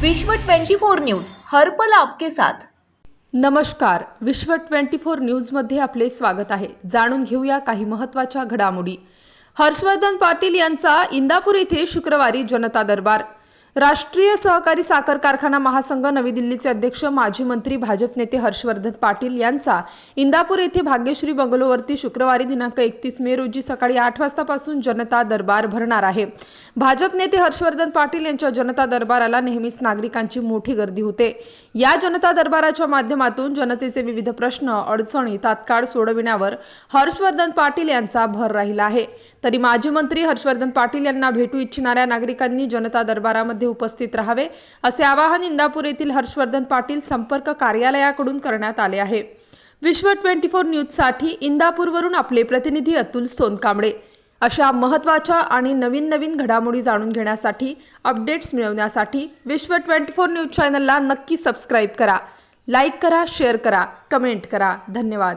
विश्व 24 न्यूज हर्पल आपके साथ. नमस्कार. विश्व 24 न्यूजमध्ये आपले स्वागत आहे. जाणून घेऊया काही महत्त्वाच्या घडामोडी. हर्षवर्धन पाटील यांचा इंदापूर येथे शुक्रवारी जनता दरबार. राष्ट्रीय सहकारी साखर कारखाना महासंघ नवी दिल्लीचे अध्यक्ष माजी मंत्री भाजप नेते हर्षवर्धन पाटील यांचा इंदापूर येथे भाग्यश्री बंगलोवरती शुक्रवारी दिनांक एकतीस मे रोजी सकाळी आठ वाजतापासून जनता दरबार भरणार आहे. भाजप नेते हर्षवर्धन पाटील यांच्या जनता दरबाराला नेहमीच नागरिकांची मोठी गर्दी होते. या जनता दरबाराच्या माध्यमातून जनतेचे विविध प्रश्न अडचणी तात्काळ सोडविण्यावर हर्षवर्धन पाटील यांचा भर राहिला आहे. तरी माजी मंत्री हर्षवर्धन पाटील यांना भेटू इच्छिणाऱ्या नागरिकांनी जनता दरबारामध्ये उपस्थित राहावे असे आवाहन इंदापूर येथील हर्षवर्धन पाटील संपर्क कार्यालयाकडून करण्यात आले आहे. विश्व ट्वेंटी फोर न्यूजसाठी इंदापूरवरून आपले प्रतिनिधी अतुल सोनकांबळे. अशा महत्त्वाच्या आणि नवीन नवीन घडामोडी जाणून घेण्यासाठी अपडेट्स मिळवण्यासाठी विश्व ट्वेंटी फोर न्यूज चॅनलला नक्की सबस्क्राईब करा. लाईक करा शेअर करा कमेंट करा. धन्यवाद.